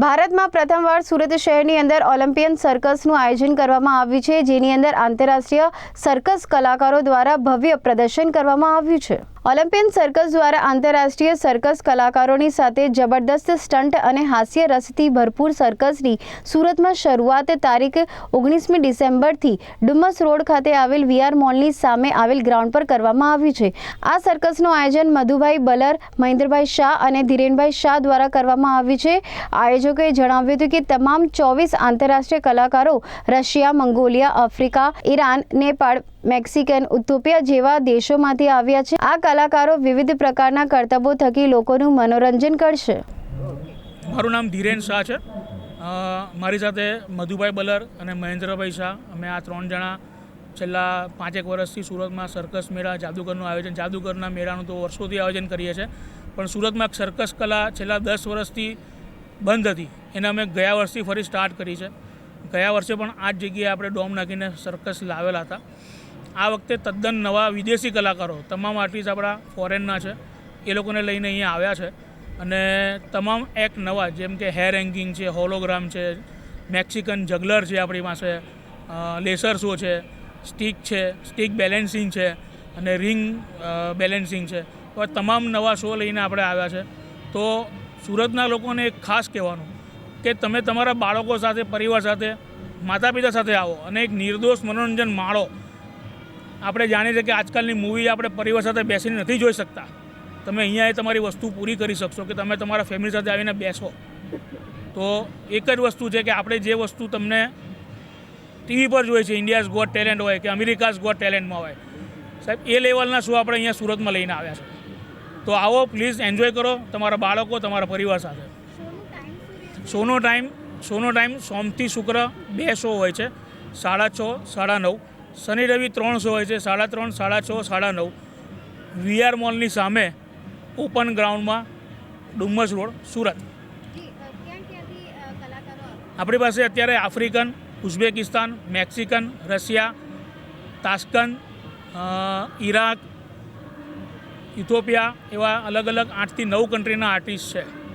ભારતમાં પ્રથમવાર સુરત શહેરની અંદર ઓલિમ્પિયન સર્કસનું આયોજન કરવામાં આવ્યું છે, જેની અંદર આંતરરાષ્ટ્રીય સર્કસ કલાકારો દ્વારા ભવ્ય પ્રદર્શન કરવામાં આવ્યું છે. ઓલિમ્પિયન સર્કસ દ્વારા આંતરરાષ્ટ્રીય સર્કસ કલાકારોની સાથે જબરદસ્ત સ્ટન્ટ અને હાસ્ય રસથી ભરપૂર સર્કસની સુરતમાં શરૂઆત તારીખ ઓગણીસમી ડિસેમ્બરથી ડુમસ રોડ ખાતે આવેલ વીઆર મોલની સામે આવેલ ગ્રાઉન્ડ પર કરવામાં આવ્યું છે. આ સર્કસનું આયોજન મધુભાઈ બલર, મહેન્દ્રભાઈ શાહ અને ધીરેનભાઈ શાહ દ્વારા કરવામાં આવ્યું છે. આયોજકોએ જણાવ્યું હતું કે તમામ ચોવીસ આંતરરાષ્ટ્રીય કલાકારો, Russia, Mongolia, Africa, Iran, Nepal, Mexican, Ethiopia જેવા દેશોમાંથી આવ્યા છે. આ કલાકારો વિવિધ પ્રકારના કરતબો થકી લોકોનું મનોરંજન કરશે. મારું નામ ધીરેન શાહ છે. મારી સાથે મધુભાઈ બલર અને મહેન્દ્રભાઈ શાહ. અમે આ ત્રણ જણા છેલ્લા પાંચેક વર્ષથી સુરતમાં સરકસ મેળા, જાદુગરનું આયોજન, જાદુગરના મેળાનું તો વર્ષોથી આયોજન કરીએ છીએ. પણ સુરતમાં સર્કસ કલા છેલ્લા દસ વર્ષથી બંધ હતી. એને અમે ગયા વર્ષથી ફરી સ્ટાર્ટ કરી છે. ગયા વર્ષે પણ આ જ જગ્યાએ આપણે ડોમ નાખીને સર્કસ લાવેલા હતા. આ વખતે તદ્દન નવા વિદેશી કલાકારો, તમામ આર્ટિસ્ટ આપણા ફોરેનના છે. એ લોકોને લઈને અહીંયા આવ્યા છે. અને તમામ એક નવા, જેમ કે હેર હેંગિંગ છે હોલોગ્રામ છે મેક્સિકન જગલર છે આપણી પાસે લેસર શો છે સ્ટિક છે સ્ટિક બેલેન્સિંગ છે, અને રિંગ બેલેન્સિંગ છે. તમામ નવા શો લઈને આપણે આવ્યા છે. તો સુરતના લોકોને એક ખાસ કહેવાનું કે તમે તમારા બાળકો સાથે, પરિવાર સાથે માતા પિતા સાથે આવો અને એક નિર્દોષ મનોરંજન માણો. આપણે જાણીએ છીએ કે આજકાલની મૂવી આપણે પરિવાર સાથે બેસીને નથી જોઈ શકતા. તમે અહીંયા એ તમારી વસ્તુ પૂરી કરી શકશો કે તમે તમારા ફેમિલી સાથે આવીને બેસો. તો એક જ વસ્તુ છે કે આપણે જે વસ્તુ તમને ટીવી પર જોઈએ છે ઇન્ડિયાઝ ગોટ ટેલેન્ટ હોય કે અમેરિકાઝ ગોટ ટેલેન્ટમાં હોય. સાહેબ, એ લેવલના શું આપણે અહીંયા સુરતમાં લઈને આવ્યા છે. તો આવો પ્લીઝ એન્જોય કરો તમારા બાળકો તમારા પરિવાર સાથે. શોનો ટાઈમ શોનો ટાઈમ સોમથી શુક્ર બે શો હોય છે. સાડા છ સાડા નવ. શનિ રવિ ત્રણ શો હોય છે. સાડા ત્રણ સાડા છ સાડા નવ. વીઆર મોલની સામે ઓપન ગ્રાઉન્ડમાં ડુમ્મસ રોડ સુરત. આપણી પાસે અત્યારે African Uzbekistan Mexican Russia Tashkent Iraq Ethiopia એવા અલગ અલગ આઠથી નવ કન્ટ્રીના આર્ટિસ્ટ છે.